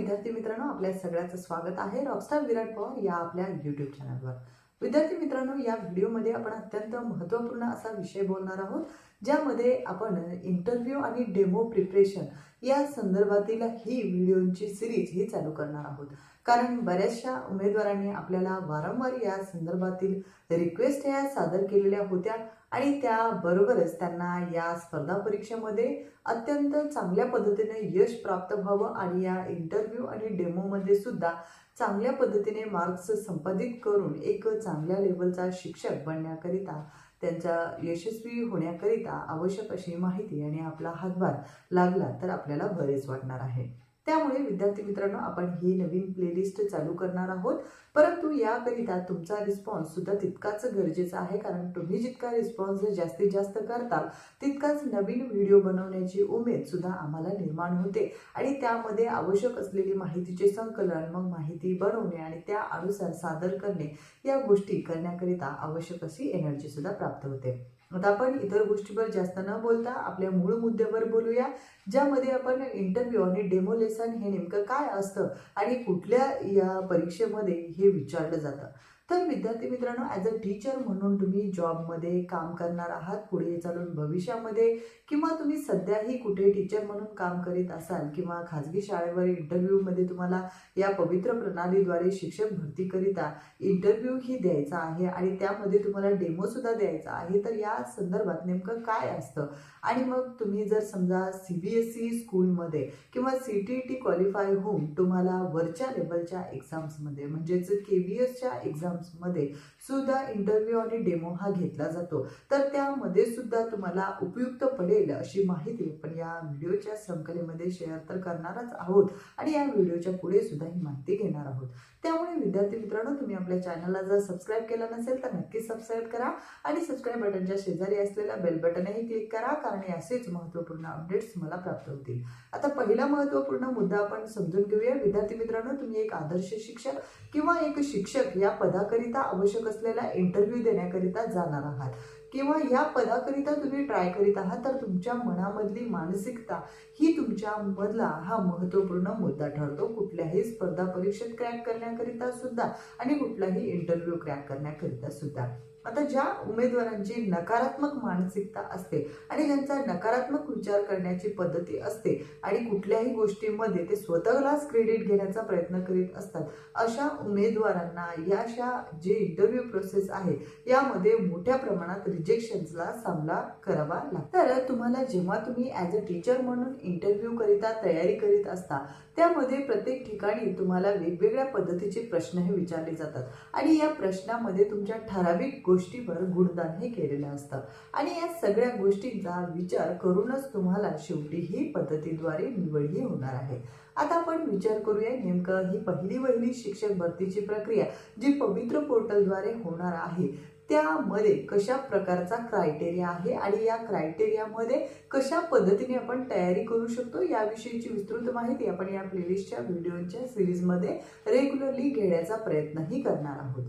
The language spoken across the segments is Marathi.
विद्यार्थी मित्रांनो आपल्या सगळ्याचं स्वागत आहे रॉकस्टार विराट पवार या आपल्या युट्यूब चॅनलवर विद्यार्थी मित्रांनो या व्हिडिओमध्ये आपण अत्यंत महत्त्वपूर्ण असा विषय बोलणार आहोत ज्यामध्ये आपण इंटरव्ह्यू आणि डेमो प्रिपरेशन या संदर्भातील ही व्हिडिओची सिरीज ही चालू करणार आहोत. कारण बऱ्याचशा उमेदवारांनी आपल्याला वारंवार या संदर्भातील रिक्वेस्ट या सादर केलेल्या होत्या. आणि त्याबरोबरच त्यांना या स्पर्धा परीक्षेमध्ये अत्यंत चांगल्या पद्धतीने यश प्राप्त व्हावं आणि या इंटरव्ह्यू आणि डेमोमध्ये सुद्धा चांगल्या पद्धतीने मार्क्स संपादित करून एक चांगल्या लेवलचा शिक्षक बनण्याकरिता त्यांच्या यशस्वी होण्याकरिता आवश्यक अशी माहिती आणि आपला हातभार लागला तर आपल्याला बरेच वाटणार आहे. त्यामुळे विद्यार्थी मित्रांनो आपण ही नवीन प्लेलिस्ट चालू करणार आहोत. परंतु याकरिता तुमचा रिस्पॉन्स सुद्धा तितकाच गरजेचा आहे कारण तुम्ही जितका रिस्पॉन्स जास्तीत जास्त करताल तितकाच नवीन व्हिडिओ बनवण्याची उमेद सुद्धा आम्हाला निर्माण होते. आणि त्यामध्ये आवश्यक असलेली माहितीचे संकलन मग माहिती बनवणे आणि त्या अनुसार सादर करणे या गोष्टी करण्याकरिता आवश्यक अशी एनर्जी सुद्धा प्राप्त होते. आता आपण इतर गोष्टीवर जास्त न बोलता आपल्या मूळ मुद्द्यावर बोलूया ज्यामध्ये आपण इंटरव्ह्यू आणि डेमो लेसन हे नेमकं काय असतं आणि कुठल्या या परीक्षेमध्ये हे विचारलं जातं. तर विद्यार्थी मित्रांनो ॲज अ टीचर म्हणून तुम्ही जॉबमध्ये काम करणार आहात पुढे चालून भविष्यामध्ये किंवा तुम्ही सध्याही कुठे टीचर म्हणून काम करीत असाल किंवा खाजगी शाळेवर इंटरव्ह्यूमध्ये तुम्हाला या पवित्र प्रणालीद्वारे शिक्षक भरतीकरिता इंटरव्ह्यूही द्यायचा आहे आणि त्यामध्ये तुम्हाला डेमोसुद्धा द्यायचा आहे तर या संदर्भात नेमकं काय असतं? आणि मग तुम्ही जर समजा सी बी एस ई स्कूलमध्ये किंवा C T E T qualify होऊन तुम्हाला वरच्या लेवलच्या एक्झाम्समध्ये म्हणजेच के बी एसच्या एक्झाम फॉर्म्समध्ये सुद्धा इंटरव्ह्यू आणि डेमो हा घेतला जातो. तर त्यामध्ये सुद्धा तुम्हाला उपयुक्त पडेल अशी माहिती आपण या व्हिडिओच्या संकलेमध्ये शेअर तर करणारच आहोत आणि या व्हिडिओच्या पुढे सुद्धा ही माहिती घेणार आहोत. त्यामुळे विद्यार्थी मित्रांनो तुम्ही आपल्या चॅनलला जर सबस्क्राईब केलं नसेल तर नक्कीच सबस्क्राईब करा आणि सबस्क्राईब बटनच्या शेजारी असलेल्या बेल बटनही क्लिक करा कारण असेच महत्त्वपूर्ण अपडेट्स मला प्राप्त होतील. आता पहिला महत्त्वपूर्ण मुद्दा आपण समजून घेऊया. विद्यार्थी मित्रांनो तुम्ही एक आदर्श शिक्षक किंवा एक शिक्षक या पदाकरिता आवश्यक असलेला इंटरव्ह्यू देण्याकरिता जाणार आहात. किंवा या पदाकरिता तुम्ही ट्राय करीत आहात तर तुमच्या मनामधली मानसिकता ही तुमच्यामधला हा महत्त्वपूर्ण मुद्दा ठरतो. कुठल्याही स्पर्धा परीक्षेत क्रॅक करण्याकरिता सुद्धा आणि कुठलाही इंटरव्ह्यू क्रॅक करण्याकरिता सुद्धा. आता ज्या उमेदवारांची नकारात्मक मानसिकता असते आणि ज्यांचा नकारात्मक विचार करण्याची पद्धती असते आणि कुठल्याही गोष्टीमध्ये ते स्वतःलाच क्रेडिट घेण्याचा प्रयत्न करीत असतात अशा उमेदवारांना या अशा जे इंटरव्ह्यू प्रोसेस आहे यामध्ये मोठ्या प्रमाणात रिजेक्शन्सला सामना करावा लागतो. तर तुम्हाला जेव्हा तुम्ही ॲज अ टीचर म्हणून इंटरव्ह्यू करिता तयारी करीत असता त्यामध्ये प्रत्येक ठिकाणी तुम्हाला वेगवेगळ्या पद्धतीचे प्रश्न हे विचारले जातात. आणि या प्रश्नामध्ये तुमच्या ठराविक गोष्टीवर गुणदान हे केलेलं असतं. आणि या सगळ्या गोष्टींचा विचार करूनच तुम्हाला शेवटी ही पद्धतीद्वारे निवडही होणार आहे. आता आपण विचार करूया नेमकं ही पहिली वहिली शिक्षक भरतीची प्रक्रिया जी पवित्र पोर्टलद्वारे होणार आहे त्यामध्ये कशा प्रकारचा क्रायटेरिया आहे आणि या क्रायटेरियामध्ये कशा पद्धतीने आपण तयारी करू शकतो याविषयीची विस्तृत माहिती आपण या प्लेलिस्टच्या व्हिडिओच्या सिरीजमध्ये रेग्युलरली घेण्याचा प्रयत्नही करणार आहोत.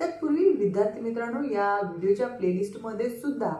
तत्पूर्वी विद्यार्थी मित्रांनो या व्हिडिओच्या प्लेलिस्टमध्ये सुद्धा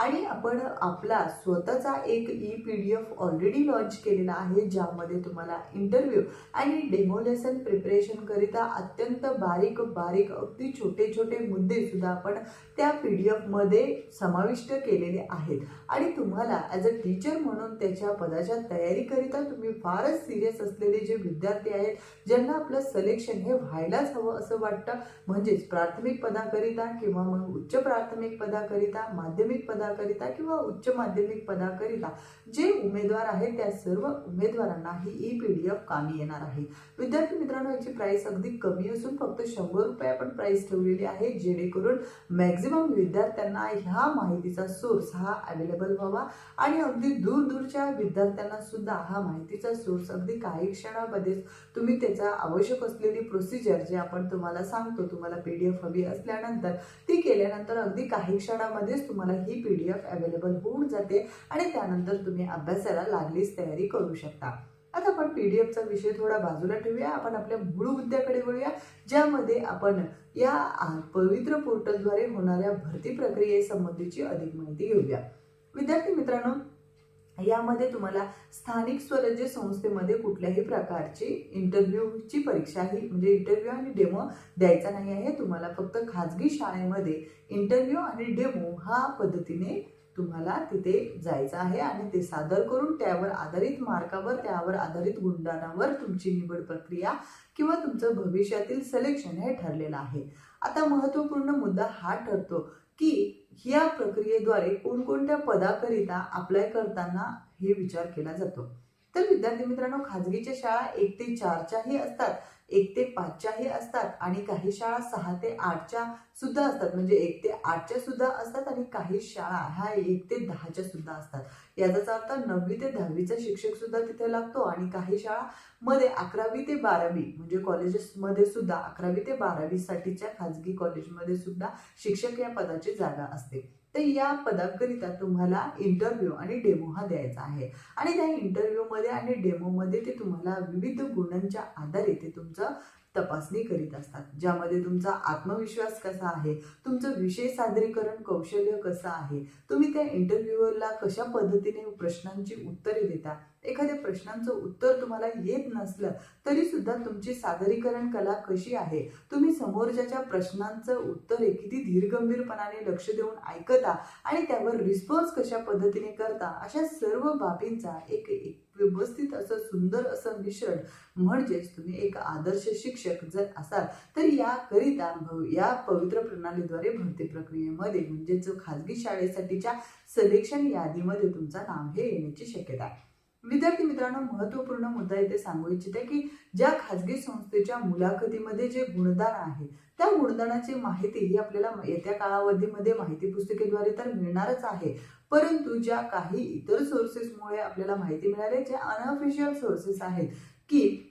आणि आपण आपला स्वतःचा एक E P D F already launch केलेला आहे ज्यामध्ये तुम्हाला इंटरव्ह्यू आणि डेमो लेसन प्रिपरेशन करिता अत्यंत बारीक बारीक अगदी छोटे छोटे मुद्दे सुद्धा आपण त्या पी डी एफमध्ये समाविष्ट केलेले आहेत. आणि तुम्हाला ॲज अ टीचर म्हणून त्याच्या पदाच्या तयारीकरिता तुम्ही फारच सिरियस असलेले जे विद्यार्थी आहेत ज्यांना आपलं सलेक्शन हे व्हायलाच हवं असं वाटतं. म्हणजेच प्राथमिक पदाकरिता किंवा मग उच्च प्राथमिक पदाकरिता माध्यमिक पदाकरिता किंवा उच्च माध्यमिक पदाकरिता जे उमेदवार आहेत त्या सर्व उमेदवारांना ही ई पी डी एफ कामी येणार आहे. विद्यार्थी मित्रांनो याची प्राइस अगदी कमी असून फक्त शंभर रुपये आपण प्राइस ठेवलेली आहे जेणेकरून मॅक्झिमम विद्यार्थ्यांना ह्या माहितीचा सोर्स हा अवेलेबल व्हावा आणि अगदी दूर दूरच्या विद्यार्थ्यांना सुद्धा हा माहितीचा सोर्स अगदी काही क्षणामध्येच तुम्ही त्याचा आवश्यक असलेली प्रोसिजर जे आपण तुम्हाला सांगतो तुम्हाला पी डी एफ हवी असल्यानंतर ती केल्यानंतर अगदी काही क्षणामध्येच तुम्हाला ही पी डी एफ अवेलेबल होऊन जाते आणि त्यानंतर तुम्ही अभ्यासाला लागलीच तयारी करू शकता. आता आपण पी डी एफचा विषय थोडा बाजूला ठेवूया. आपण आपल्या मूळ मुद्द्याकडे वळूया ज्यामध्ये आपण या पवित्र पोर्टलद्वारे होणाऱ्या भरती प्रक्रियेसंबंधीची अधिक माहिती घेऊया. विद्यार्थी मित्रांनो यामध्ये तुम्हाला स्थानिक स्वराज्य संस्थेमध्ये कुठल्याही प्रकारची इंटरव्ह्यूची परीक्षा ही म्हणजे इंटरव्ह्यू आणि डेमो द्यायचा नाही आहे. तुम्हाला फक्त खाजगी शाळेमध्ये इंटरव्ह्यू आणि डेमो हा पद्धतीने तुम्हाला तिथे जायचं आहे आणि ते सादर करून त्यावर आधारित मार्कावर त्यावर आधारित गुंडाणावर तुमची निवड प्रक्रिया किंवा तुमचं भविष्यातील सिलेक्शन हे ठरलेलं आहे. आता महत्त्वपूर्ण मुद्दा हा ठरतो की या प्रक्रियेद्वारे कोणकोणत्या पदाकरिता अप्लाय करताना हे विचार केला जातो. तर विद्यार्थी मित्रांनो खाजगीच्या शाळा एक ते चारच्याही असतात. एक ते पाचच्याही असतात आणि काही शाळा सहा ते आठच्या सुद्धा असतात. म्हणजे एक ते आठच्या सुद्धा असतात आणि काही शाळा ह्या एक ते दहाच्या सुद्धा असतात. याचाच अर्थ नववी ते दहावीचा शिक्षक सुद्धा तिथे लागतो आणि काही शाळा मध्ये अकरावी ते बारावी म्हणजे कॉलेजेसमध्ये सुद्धा अकरावी ते बारावी साठीच्या खाजगी कॉलेजमध्ये सुद्धा शिक्षक या पदाची जागा असते. तर या पदाकरिता तुम्हाला इंटरव्ह्यू आणि डेमो हा द्यायचा आहे. आणि त्या इंटरव्ह्यूमध्ये आणि डेमोमध्ये ते तुम्हाला विविध गुणांच्या आधारे ते तुमचं तपासणी करीत असतात ज्यामध्ये तुमचा आत्मविश्वास कसा आहे तुमचं विषय सादरीकरण कौशल्य कसं आहे तुम्ही त्या इंटरव्ह्यूअरला कशा पद्धतीने प्रश्नांची उत्तरे देता एखाद्या प्रश्नांचं उत्तर तुम्हाला येत नसलं तरी सुद्धा तुमची सादरीकरण कला कशी आहे? तुम्ही समोरच्याच्या प्रश्नांचं उत्तर हे किती धीरगंभीरपणाने लक्ष देऊन ऐकता आणि त्यावर रिस्पॉन्स कशा पद्धतीने करता अशा सर्व बाबींचा एक एक व्यवस्थित असं सुंदर असं मिश्रण म्हणजेच तुम्ही एक आदर्श शिक्षक जर असाल तर याकरिता भव- या पवित्र प्रणालीद्वारे भरती प्रक्रियेमध्ये म्हणजेच खाजगी शाळेसाठीच्या सलेक्शन यादीमध्ये तुमचं नाव हे येण्याची शक्यता आहे. विद्यार्थी मित्रांनो महत्त्वपूर्ण मुद्दा इथे सांगू इच्छिते की ज्या खाजगी संस्थेच्या मुलाखतीमध्ये जे गुणदान आहे त्या गुणदानाची माहिती ही आपल्याला येत्या कालावधीमध्ये माहिती पुस्तिकेद्वारे तर मिळणारच आहे. परंतु ज्या काही इतर सोर्सेसमुळे आपल्याला माहिती मिळाली जे अनऑफिशियल सोर्सेस आहेत की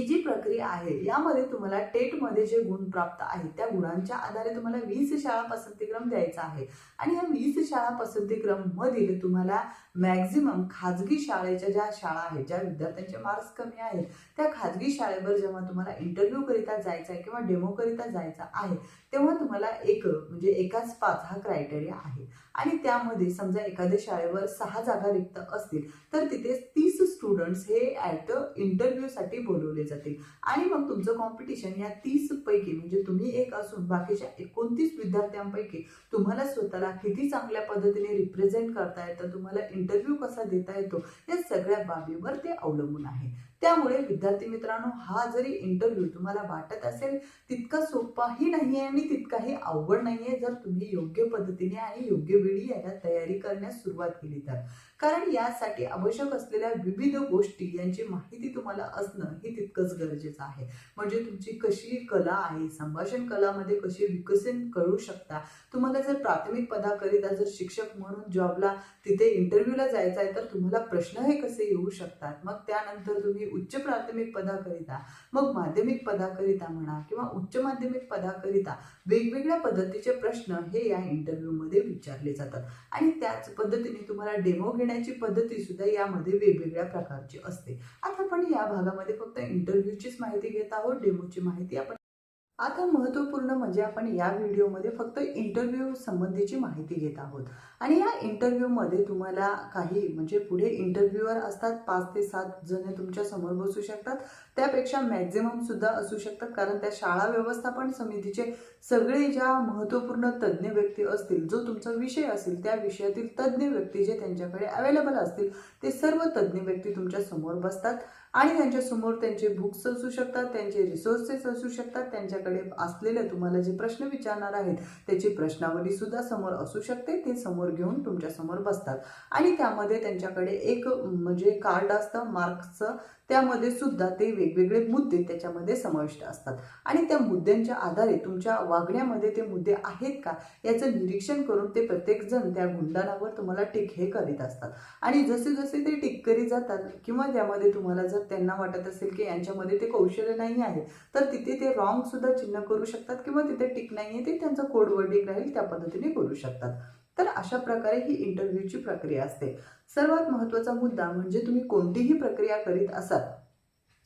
ही जी प्रक्रिया आहे यामध्ये तुम्हाला टेटमध्ये जे गुण प्राप्त आहेत त्या गुणांच्या आधारे तुम्हाला वीस शाळा पसंतीक्रम द्यायचा आहे. आणि या वीस शाळा पसंतीक्रम मधील तुम्हाला मॅक्झिमम खाजगी शाळेच्या ज्या शाळा आहेत ज्या विद्यार्थ्यांचे मार्क्स कमी आहेत त्या खाजगी शाळेवर जेव्हा तुम्हाला इंटरव्ह्यू करिता जायचा आहे किंवा डेमो करिता जायचा आहे तेव्हा तुम्हाला एक म्हणजे एकाच पाच हा क्रायटेरिया आहे. आणि त्यामध्ये समजा एखाद्या शाळेवर सहा जागा रिक्त असतील तर तिथे तीस स्टुडंट्स हे ॲट इंटरव्ह्यूसाठी बोलवले जातील. आणि मग तुमचं कॉम्पिटिशन या तीस पैकी म्हणजे तुम्ही एक असून बाकीच्या एकोणतीस विद्यार्थ्यांपैकी तुम्हाला स्वतःला किती चांगल्या पद्धतीने रिप्रेझेंट करता येतं तुम्हाला इंटरव्ह्यू कसा देता येतो या सगळ्या बाबीवर ते अवलंबून आहे. त्यामुळे विद्यार्थी मित्रांनो हा जरी इंटरव्ह्यू तुम्हाला वाटत असेल तितका सोपाही नाही आहे आणि तितकाही अवघड नाही आहे जर तुम्ही योग्य पद्धतीने आणि योग्य वेळी याला तयारी करण्यास सुरुवात केली तर. कारण यासाठी आवश्यक असलेल्या विविध गोष्टी यांची माहिती तुम्हाला असणं हे तितकंच गरजेचं आहे. म्हणजे तुमची कशी कला आहे संभाषण कलामध्ये कशी विकसित करू शकता? तुम्हाला जर प्राथमिक पदाकरिता जर शिक्षक म्हणून जॉबला तिथे इंटरव्ह्यूला जायचं आहे तर तुम्हाला प्रश्न हे कसे येऊ शकतात? मग त्यानंतर तुम्ही उच्च प्राथमिक पदाकरिता मग माध्यमिक पदाकरिता म्हणा किंवा उच्च माध्यमिक पदाकरिता वेगवेगळ्या पद्धतीचे प्रश्न हे या इंटरव्ह्यूमध्ये विचारले जातात. आणि त्याच पद्धतीने तुम्हाला डेमो घेण्याची पद्धती सुद्धा यामध्ये वेगवेगळ्या प्रकारची असते. आता आपण या भागामध्ये फक्त इंटरव्ह्यूचीच माहिती घेत आहोत. डेमोची माहिती आपण आता महत्त्वपूर्ण म्हणजे आपण या व्हिडिओमध्ये फक्त इंटरव्ह्यू संबंधीची माहिती घेत आहोत. आणि या इंटरव्ह्यूमध्ये तुम्हाला काही म्हणजे पुढे इंटरव्ह्यूवर असतात पाच ते सात जण तुमच्यासमोर बसू शकतात. त्यापेक्षा मॅक्झिमम सुद्धा असू शकतात कारण त्या शाळा व्यवस्थापन समितीचे सगळे ज्या महत्त्वपूर्ण तज्ज्ञ व्यक्ती असतील जो तुमचा विषय असेल त्या विषयातील तज्ज्ञ व्यक्ती जे त्यांच्याकडे अवेलेबल असतील ते सर्व तज्ज्ञ व्यक्ती तुमच्यासमोर बसतात. आणि त्यांच्यासमोर त्यांचे बुक्स असू शकतात त्यांचे रिसोर्सेस असू शकतात त्यांच्याकडे असलेले तुम्हाला जे प्रश्न विचारणार आहेत त्याची प्रश्नावली सुद्धा समोर असू शकते. ते समोर घेऊन तुमच्यासमोर बसतात. आणि त्यामध्ये त्यांच्याकडे एक म्हणजे कार्ड असतं मार्क्सचं त्यामध्ये सुद्धा ते वेगवेगळे मुद्दे त्याच्यामध्ये समाविष्ट असतात. आणि त्या मुद्द्यांच्या आधारे तुमच्या वागण्यामध्ये ते मुद्दे आहेत का याचं निरीक्षण करून ते प्रत्येकजण त्या गुंडाणावर तुम्हाला टिक हे करीत असतात. आणि जसे जसे ते टिक करीत जातात किंवा त्यामध्ये तुम्हाला जर त्यांना वाटत असेल की यांच्यामध्ये ते कौशल्य नाही आहे तर तिथे ते रॉंग सुद्धा चिन्ह करू शकतात किंवा तिथे टिक नाही आहे ते त्यांचं कोड वर्डिंग राहील त्या पद्धतीने करू शकतात. तर अशा प्रकारे ही इंटरव्ह्यूची प्रक्रिया असते. सर्वात महत्त्वाचा मुद्दा म्हणजे तुम्ही कोणतीही प्रक्रिया करीत असाल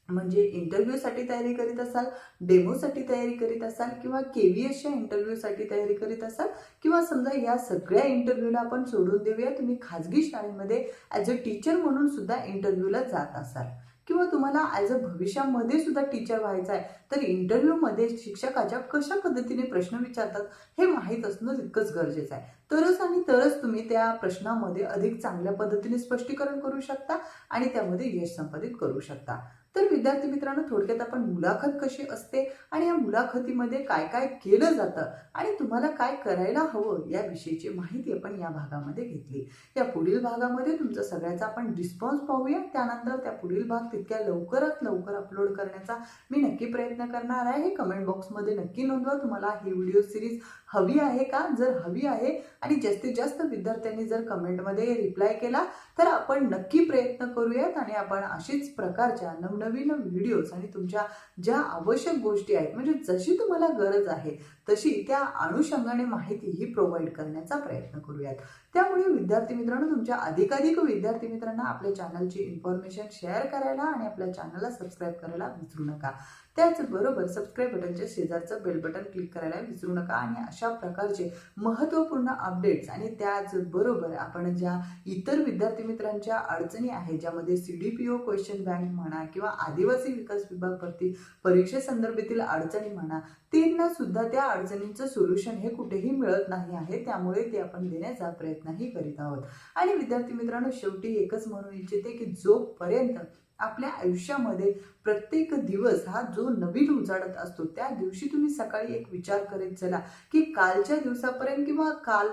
म्हणजे इंटरव्ह्यूसाठी तयारी करीत असाल डेमोसाठी तयारी करीत असाल किंवा के व्ही एसच्या इंटरव्ह्यूसाठी तयारी करीत असाल किंवा समजा या सगळ्या इंटरव्ह्यूला आपण सोडून देऊया तुम्ही खाजगी शाळेमध्ये ॲज अ टीचर म्हणून सुद्धा इंटरव्ह्यूला जात असाल. किंवा तुम्हाला ॲज अ भविष्यामध्ये सुद्धा टीचर व्हायचं आहे तर इंटरव्ह्यूमध्ये शिक्षकाच्या कशा पद्धतीने प्रश्न विचारतात हे माहीत असणं तितकंच गरजेचं आहे. तरच आणि तरच तुम्ही त्या प्रश्नामध्ये अधिक चांगल्या पद्धतीने स्पष्टीकरण करू शकता आणि त्यामध्ये यश संपादित करू शकता. तर विद्यार्थी मित्रांनो थोडक्यात आपण मुलाखत कशी असते आणि या मुलाखतीमध्ये काय काय केलं जातं आणि तुम्हाला काय करायला हवं याविषयीची माहिती आपण या भागामध्ये घेतली. या पुढील भागामध्ये तुमचा सगळ्याचा आपण रिस्पॉन्स पाहूया. त्यानंतर त्या पुढील भाग तितक्या लवकरात लवकर अपलोड करण्याचा मी नक्की प्रयत्न करणार आहे. हे कमेंट बॉक्समध्ये नक्की नोंदवा. तुम्हाला ही व्हिडिओ सिरीज हवी आहे का? जर हवी आहे आणि जास्तीत जास्त विद्यार्थ्यांनी जर कमेंटमध्ये रिप्लाय केला तर आपण नक्की प्रयत्न करूयात आणि आपण अशीच प्रकारच्या नवनवीन व्हिडिओज आणि तुमच्या ज्या आवश्यक गोष्टी आहेत म्हणजे जशी तुम्हाला गरज आहे तशी त्या अनुषंगाने माहिती ही प्रोव्हाइड करण्याचा प्रयत्न करूयात. त्यामुळे विद्यार्थी मित्रांनो तुमच्या अधिकाधिक विद्यार्थी मित्रांना आपल्या चॅनलची इन्फॉर्मेशन शेअर करायला आणि आपल्या चॅनलला सबस्क्राईब करायला विसरू नका. त्याचबरोबर सबस्क्राईब बटनच्या शेजारचं बेल बटन क्लिक करायला विसरू नका आणि अशा प्रकारचे महत्त्वपूर्ण अपडेट्स आणि त्याचबरोबर आपण ज्या इतर विद्यार्थी मित्रांच्या अडचणी आहेत ज्यामध्ये C D P O question bank म्हणा किंवा आदिवासी विकास विभाग भरती परीक्षेसंदर्भातील अडचणी म्हणा त्यांना सुद्धा त्या अडचणींचं सोल्युशन हे कुठेही मिळत नाही आहे. त्यामुळे ते आपण देण्याचा प्रयत्नही करीत आहोत. आणि विद्यार्थी मित्रांनो शेवटी एकच म्हणू इच्छिते की जोपर्यंत आपल्या आयुष्यामध्ये प्रत्येक दिवस हा जो नवीन उजाडत असतो त्या दिवशी तुम्ही सकाळी एक विचार करीत चला की कालच्या दिवसापर्यंत किंवा काल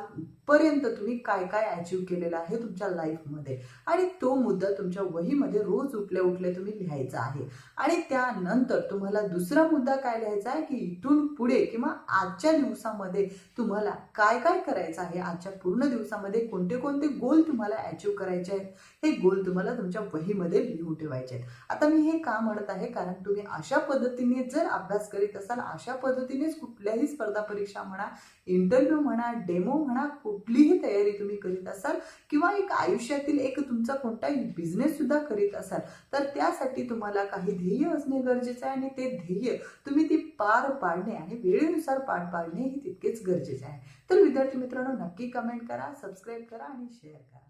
पर्यंत तुम्ही काय काय अचीव केलेलं आहे तुमच्या लाईफमध्ये आणि तो मुद्दा तुमच्या वहीमध्ये रोज उठल्या उठल्या तुम्ही लिहायचा आहे. आणि त्यानंतर तुम्हाला दुसरा मुद्दा काय लिहायचा आहे? की इथून पुढे किंवा आजच्या दिवसामध्ये तुम्हाला काय काय करायचं आहे? आजच्या पूर्ण दिवसामध्ये कोणते कोणते गोल तुम्हाला अचीव करायचे आहेत? हे गोल तुम्हाला तुमच्या वहीमध्ये लिहून ठेवायचे आहेत. आता मी हे का म्हणत आहे? कारण तुम्ही अशा पद्धतीने जर अभ्यास करीत असाल अशा पद्धतीनेच कुठल्याही स्पर्धा परीक्षा म्हणा इंटरव्ह्यू म्हणा डेमो म्हणा कुठलीही तयारी तुम्ही करीत असाल किंवा एक आयुष्यातील एक तुमचा कोणताही बिझनेस सुद्धा करीत असाल तर त्यासाठी तुम्हाला काही ध्येय असणे गरजेचं आहे आणि ते ध्येय तुम्ही ती पार पाडणे आणि वेळेनुसार पार पाडणे हे तितकेच गरजेचे आहे. तर विद्यार्थी मित्रांनो नक्की कमेंट करा सबस्क्राईब करा आणि शेअर करा.